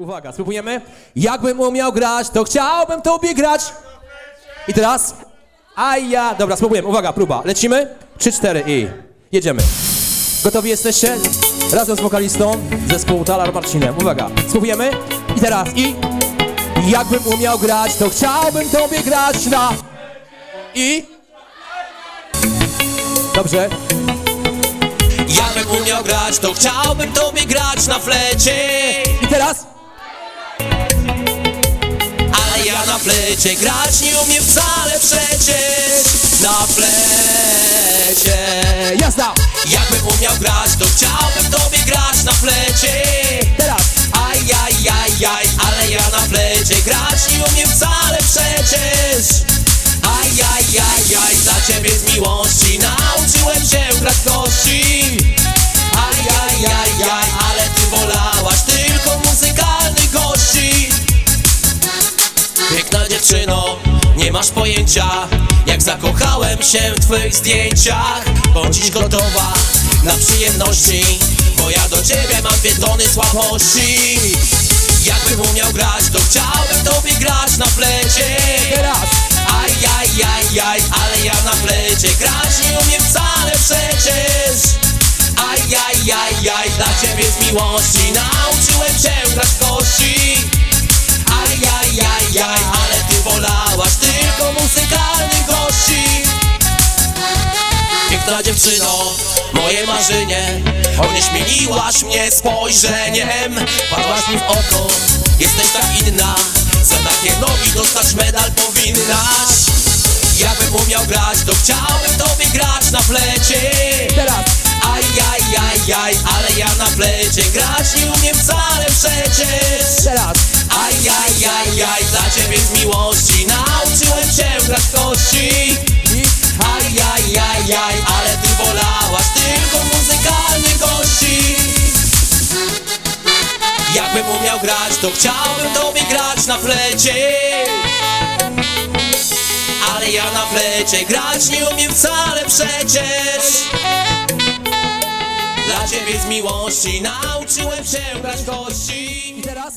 Uwaga, spróbujemy. Jakbym umiał grać, to chciałbym tobie grać. I teraz. A ja. Dobra, spróbujemy. Uwaga, próba. Lecimy. Trzy, cztery i jedziemy. Gotowi jesteście? Razem z wokalistą zespołu Talar Marcinem. Uwaga, spróbujemy. I teraz i. Jakbym umiał grać, to chciałbym tobie grać na. I. Dobrze. Jakbym umiał grać, to chciałbym tobie grać na flecie flecie. Grać nie umiem wcale przecież Na flecie. Jazda. Jakbym umiał grać, to chciałbym tobie grać na flecie. Teraz. Ajajajaj, ale ja na flecie. Grać nie umiem wcale przecież. Ajajajaj, dla ciebie z miłości Piękna dziewczyno, nie masz pojęcia Jak zakochałem się w twych zdjęciach. Bądź gotowa na przyjemności Bo ja do ciebie mam dwie tony słabości. Jakbym umiał grać, to chciałbym tobie grać na flecie. Teraz. Ajajajaj, ale ja na flecie grać nie umiem wcale przecież. Ajajajaj, dla ciebie z miłości nauczyłem się grać kości tylko muzykalnych gości. Piękna dziewczyno, moje marzenie. Onieśmieliłaś mnie spojrzeniem. Padłaś mi w oko, jesteś tak inna. Za takie nogi dostać medal powinnaś. Jakbym umiał grać, to chciałbym tobie grać na flecie. Teraz. Ajajajaj, ale ja na flecie grać nie umiem wcale przecież. Teraz. Ajajajaj, dla ciebie z miłości grać, to chciałbym tobie grać na flecie. Ale ja na flecie grać nie umiem wcale przecież. Dla ciebie z miłości nauczyłem się grać w kości. I teraz.